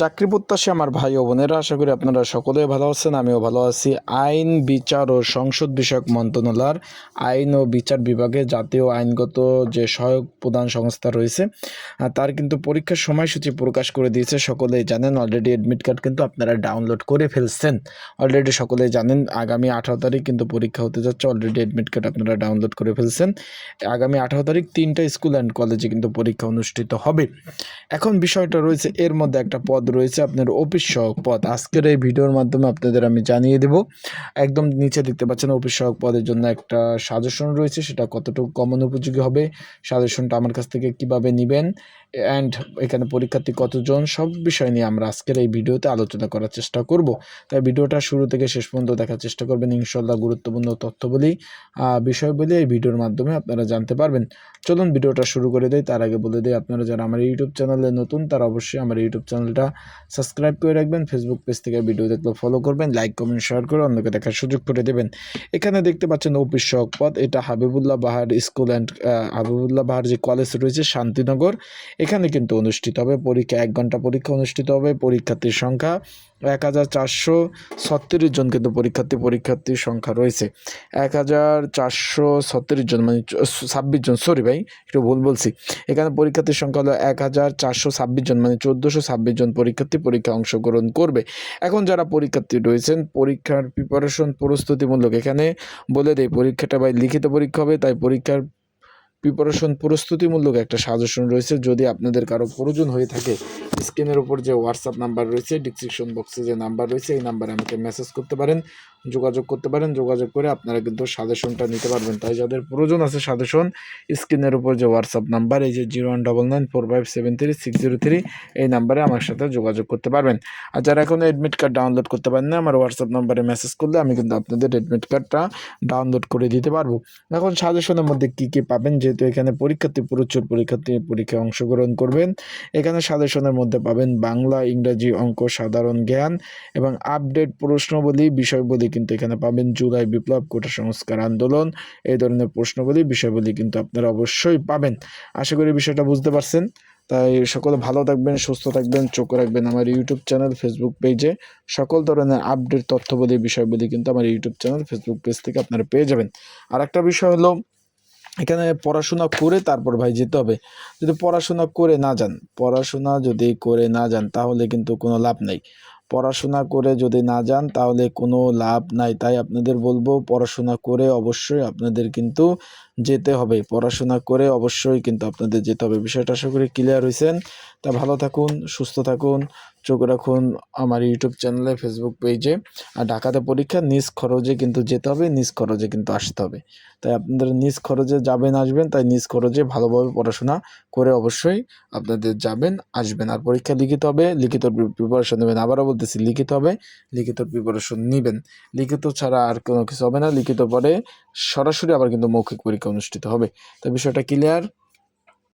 চাকরি প্রত্যাশী আমার ভাই ও বোনেরা, আশা করি আপনারা সকলেই ভালো আছেন, আমিও ভালো আছি। আইন, বিচার ও সংসদ বিষয়ক মন্ত্রণালয়ের আইন ও বিচার বিভাগে জাতীয় আইনগত যে সহায়ক প্রদান সংস্থা রয়েছে তার কিন্তু পরীক্ষার সময়সূচি প্রকাশ করে দিয়েছে। সকলেই জানেন অলরেডি অ্যাডমিট কার্ড কিন্তু আপনারা ডাউনলোড করে ফেলছেন। অলরেডি সকলেই জানেন, আগামী আঠারো তারিখ কিন্তু পরীক্ষা হতে যাচ্ছে অলরেডি অ্যাডমিট কার্ড আপনারা ডাউনলোড করে ফেলছেন। আগামী আঠারো তারিখ তিনটা স্কুল অ্যান্ড কলেজে কিন্তু পরীক্ষা অনুষ্ঠিত হবে। এখন বিষয়টা রয়েছে, এর মধ্যে একটা পদ রয়েছে আপনার অফিস সহক পদ আজকের এই ভিডিওর মাধ্যমে আপনাদের আমি জানিয়ে দেব, একদম নিচে দেখতে পাচ্ছেন অফিস সহক পদের জন্য একটা সাজেশন রয়েছে, সেটা কতটুকু কমন উপযোগী হবে, সাজেশনটা আমার কাছ থেকে কীভাবে নেবেন অ্যান্ড এখানে পরীক্ষার্থী কতজন, সব বিষয় নিয়ে আমরা আজকের এই ভিডিওতে আলোচনা করার চেষ্টা করব। তাই ভিডিওটা শুরু থেকে শেষ পর্যন্ত দেখার চেষ্টা করবেন ইনশাল্লাহ গুরুত্বপূর্ণ তথ্যবলি বিষয়বলি এই ভিডিওর মাধ্যমে আপনারা জানতে পারবেন। চলুন ভিডিওটা শুরু করে দেয় তার আগে বলে দেয় আপনারা যারা আমার ইউটিউব চ্যানেলে নতুন, তারা অবশ্যই আমার ইউটিউব চ্যানেলটা সাবস্ক্রাইব করে রাখবেন ফেসবুক পেজ থেকে ভিডিও দেখলে ফলো করবেন লাইক কমেন্ট শেয়ার করে অন্যকে দেখার সুযোগ করে দেবেন। এখানে দেখতে পাচ্ছেন অফিস সহক পদ এটা হাবিবুল্লাহ বাহার স্কুল অ্যান্ড হাবিবুল্লাহ বাহার যে কলেজ রয়েছে শান্তিনগর, এখানে কিন্তু অনুষ্ঠিত হবে, পরীক্ষা, এক ঘণ্টা পরীক্ষা অনুষ্ঠিত হবে, পরীক্ষার্থীর সংখ্যা এক হাজার চারশো ছত্রিশ জন কিন্তু পরীক্ষার্থী, পরীক্ষার্থীর সংখ্যা রয়েছে। এক হাজার চারশো ছত্রিশ জন মানে ছাব্বিশ জন সরি ভাই, একটু ভুল বলছি। এখানে পরীক্ষার্থীর সংখ্যা হলো এক হাজার চারশো ছাব্বিশ জন মানে চোদ্দোশো ছাব্বিশ জন পরীক্ষার্থী পরীক্ষা অংশগ্রহণ করবে। এখন যারা পরীক্ষার্থী রয়েছেন, পরীক্ষার প্রিপারেশন প্রস্তুতিমূলক এখানে বলে দেয়। পরীক্ষাটা ভাই লিখিত পরীক্ষা হবে, তাই পরীক্ষার প্রিপারেশন প্রস্তুতিমূলক একটা সাজেশন রয়েছে। যদি আপনাদের কারও প্রয়োজন হয়ে থাকে স্ক্রিনের উপর যে হোয়াটসঅ্যাপ নাম্বার রয়েছে ডিসক্রিপশন বক্সে যে নাম্বার রয়েছে, এই নাম্বারে আমাকে মেসেজ করতে পারেন, যোগাযোগ করতে পারেন, যোগাযোগ করে আপনারা কিন্তু সাজেশনটা নিতে পারবেন। তাই যাদের প্রয়োজন আছে সাজেশন স্ক্রিনের উপর যে হোয়াটসঅ্যাপ নাম্বার এই যে zero one double nine four five seven three six zero three এই নাম্বারে আমার সাথে যোগাযোগ করতে পারবেন। আর যারা এখনও অ্যাডমিট কার্ড ডাউনলোড করতে পারেন না, আমার হোয়াটসঅ্যাপ নাম্বারে মেসেজ করলে আমি কিন্তু আপনাদের অ্যাডমিট কার্ডটা ডাউনলোড করে দিতে পারব। এখন সাজেশনের মধ্যে কী কী পাবেন? যেহেতু এখানে পরীক্ষার্থী, প্রচুর পরীক্ষার্থী, পরীক্ষায় অংশগ্রহণ করবেন। এখানে সাজেশনের মধ্যে পাবেন বাংলা, ইংরাজি অঙ্ক, সাধারণ জ্ঞান এবং আপডেট প্রশ্নবলী, বিষয়বলী কিন্তু এখানে পাবেন। জুলাই বিপ্লব, কোটা সংস্কার আন্দোলন, এই ধরনের প্রশ্নবলী, বিষয়বলী কিন্তু আপনারা অবশ্যই পাবেন। আশা করি বিষয়টা বুঝতে পারছেন। তাই সকলে ভালো থাকবেন, সুস্থ থাকবেন, চোখ রাখবেন আমার ইউটিউব চ্যানেল ফেসবুক পেজে সকল ধরনের আপডেট তথ্যবলী, বিষয়বলী কিন্তু আমার ইউটিউব চ্যানেল ফেসবুক পেজ থেকে আপনারা পেয়ে যাবেন। আর একটা বিষয় হলো এখানে পড়াশোনা করে তারপর ভাই যেতে হবে। যদি পড়াশোনা করে না যান, পড়াশোনা যদি করে না যান তাহলে কিন্তু কোনো লাভ নেই। পড়াশোনা করে যদি না যান তাহলে কোনো লাভ নাই। তাই আপনাদের বলব পড়াশোনা করে অবশ্যই আপনাদের কিন্তু যেতে হবে। পড়াশোনা করে অবশ্যই কিন্তু আপনাদের যেতে হবে। বিষয়টা আশা করি ক্লিয়ার হয়েছেন তা ভালো থাকুন, সুস্থ থাকুন। চোখ রাখুন আমার ইউটিউব চ্যানেলে ফেসবুক পেজে আর ঢাকাতে পরীক্ষা, নিজ খরচে কিন্তু যেতে হবে, নিজ খরচে কিন্তু আসতে হবে। তাই আপনাদের নিজ খরচে যাবেন, আসবেন, তাই নিজ খরচে ভালোভাবে পড়াশোনা করে অবশ্যই আপনাদের যাবেন, আসবেন। আর পরীক্ষা লিখিত হবে, লিখিত প্রিপারেশন নেবেন। আবারও বলতেছি, লিখিত হবে, লিখিত প্রিপারেশন নেবেন। লিখিত ছাড়া আর কোনো কিছু হবে না। লিখিত পরে সরাসরি আবার কিন্তু মৌখিক পরীক্ষা অনুষ্ঠিত হবে। তো বিষয়টা ক্লিয়ার